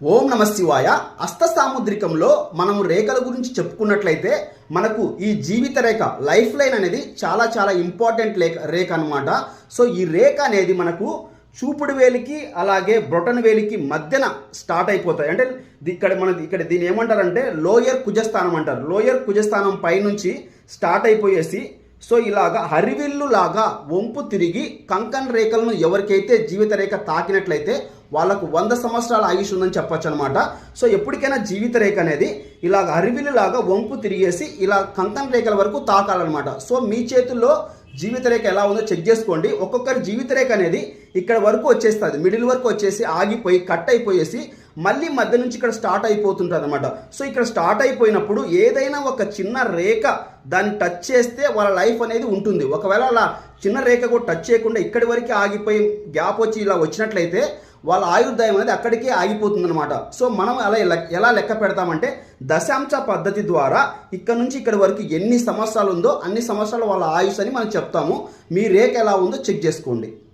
ఓం నమ శివాయ అస్త సాముద్రికంలో మనం రేఖల గురించి చెప్పుకున్నట్లయితే మనకు ఈ జీవిత రేఖ లైఫ్ లైన్ అనేది చాలా చాలా ఇంపార్టెంట్ లేఖ రేఖ అనమాట సో ఈ రేఖ అనేది మనకు చూపుడు వేలికి అలాగే బ్రొటన్ వేలికి మధ్యన స్టార్ట్ అయిపోతాయి. అంటే ఇక్కడ మన ఇక్కడ దీన్ని ఏమంటారంటే లోయర్ కుజస్థానం అంటారు. లోయర్ కుజస్థానం పైనుంచి స్టార్ట్ అయిపోయేసి సో ఇలాగా హరివిల్లు లాగా వంపు తిరిగి కంకన్ రేఖలను ఎవరికైతే జీవిత రేఖ తాకినట్లయితే వాళ్ళకు వంద సంవత్సరాల ఆయుష్ ఉందని చెప్పొచ్చు అనమాట సో ఎప్పటికైనా జీవిత రేఖ అనేది ఇలాగ హరివిల్లు లాగా వంపు తిరిగేసి ఇలా కంకన్ రేఖల వరకు తాకాలన్నమాట. సో మీ చేతుల్లో జీవిత రేఖ ఎలా ఉందో చెక్ చేసుకోండి. ఒక్కొక్కరి జీవిత రేఖ అనేది ఇక్కడ వరకు వచ్చేస్తుంది. మిడిల్ వరకు వచ్చేసి ఆగిపోయి కట్ అయిపోయేసి మళ్ళీ మధ్య నుంచి ఇక్కడ స్టార్ట్ అయిపోతుంటుంది అనమాట సో ఇక్కడ స్టార్ట్ అయిపోయినప్పుడు ఏదైనా ఒక చిన్న రేఖ దాన్ని టచ్ చేస్తే వాళ్ళ లైఫ్ అనేది ఉంటుంది. ఒకవేళ అలా చిన్న రేఖ కూడా టచ్ చేయకుండా ఇక్కడి వరకు ఆగిపోయి గ్యాప్ వచ్చి ఇలా వచ్చినట్లయితే వాళ్ళ ఆయుర్దాయం అనేది అక్కడికే ఆగిపోతుందన్నమాట. సో మనం అలా ఎలా- ఎలా లెక్క పెడతామంటే దశాంశ పద్ధతి ద్వారా ఇక్కడ నుంచి ఇక్కడ వరకు ఎన్ని సంవత్సరాలు ఉందో అన్ని సంవత్సరాలు వాళ్ళ ఆయుష్ అని మనం చెప్తాము. మీ రేఖ ఎలా ఉందో చెక్ చేసుకోండి.